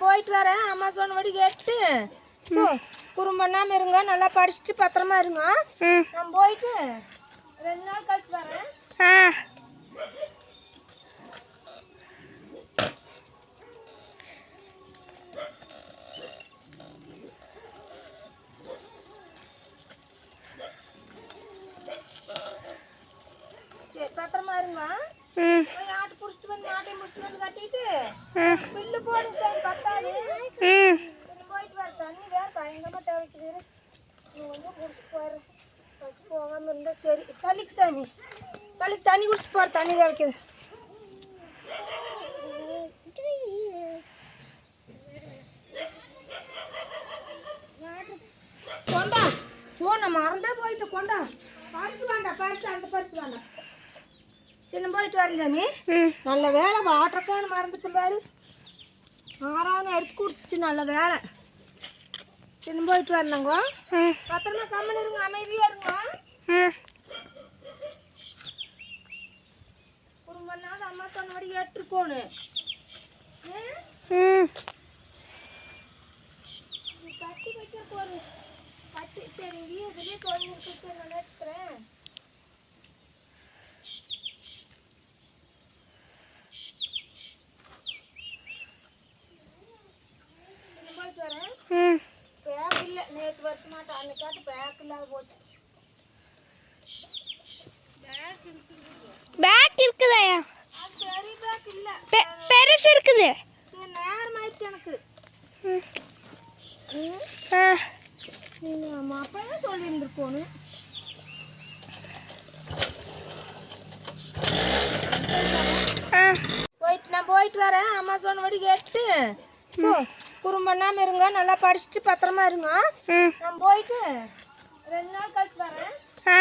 நான் போயிட்டு வரேன். அம்மா சொன்னபடி கேட்டு. ஸோ குறும் பண்ணாமல் இருங்க. நல்லா படிச்சுட்டு பத்திரமா இருங்க. நான் போயிட்டு ரெண்டு நாள் கழிச்சு வரேன். சரி பத்திரமா இருங்க. ஆட்டு பிடிச்சிட்டு வந்து மாட்டையும் பிடிச்சிட்டு வந்து கட்டிட்டு பில்லு போடுங்க சார் பத்தாது. போயிட்டு வர தண்ணி வேற பயங்கரமாக தேவைக்குது நீ கொஞ்சம் குடிச்சிட்டு போயிரு. பஸ் போகாமல் இருந்தா சரி. தள்ளிக்கு சாமி. தள்ளிக்கு தண்ணி குடிச்சிட்டு போகிற தண்ணி தேவைக்குது கொண்டா. சோ நான் மறந்தே போயிட்டு கொண்டா. பரிசு வேண்டாம் பரிசு அந்த பரிசு வேண்டாம். சின்ன போயிட்டு வரேன் சாமி. நல்ல வேலை வாட்டருக்கான மறந்துட்டு பாரு ஆறாவது எடுத்து கொடுத்துச்சு நல்ல வேலை. சின்ன போயிட்டு வரணுங்க பத்திரமா கம்மன் இருங்க அமைதியா இருங்க. ஒரு மணி நேரம் அம்மா சொன்னபடி ஏற்றுக்கோணும் ம். கட்டி வைக்க போரு கட்டி சரி இங்கேயே இருக்கு. சரி நான் எடுத்துக்கிறேன் சின்ன போயிட்டு வரேன் ம் பேக் இல்லை நேற்று வருஷமாட்ட அன்னைக்காட்டு பேக் இல்லாத போச்சு. பேக் இருக்குதாயா பெரிய பேக் இல்லை. பெருசு இருக்குது. சரி நேரம் ஆயிடுச்சு எனக்கு. ம். ம். ஆ. நீங்கள் அம்மா அப்பவே சொல்லியிருந்துருக்கோன்னு. ஆ. போயிட்டு நான் போயிட்டு வரேன். அம்மா சொன்னபடி கேட்டு. ஸோ குறும் பண்ணாமல் இருங்க நல்லா படிச்சுட்டு பத்திரமா இருங்க. நான் போயிட்டு ரெண்டு நாள் கழிச்சு வரேன். ஆ.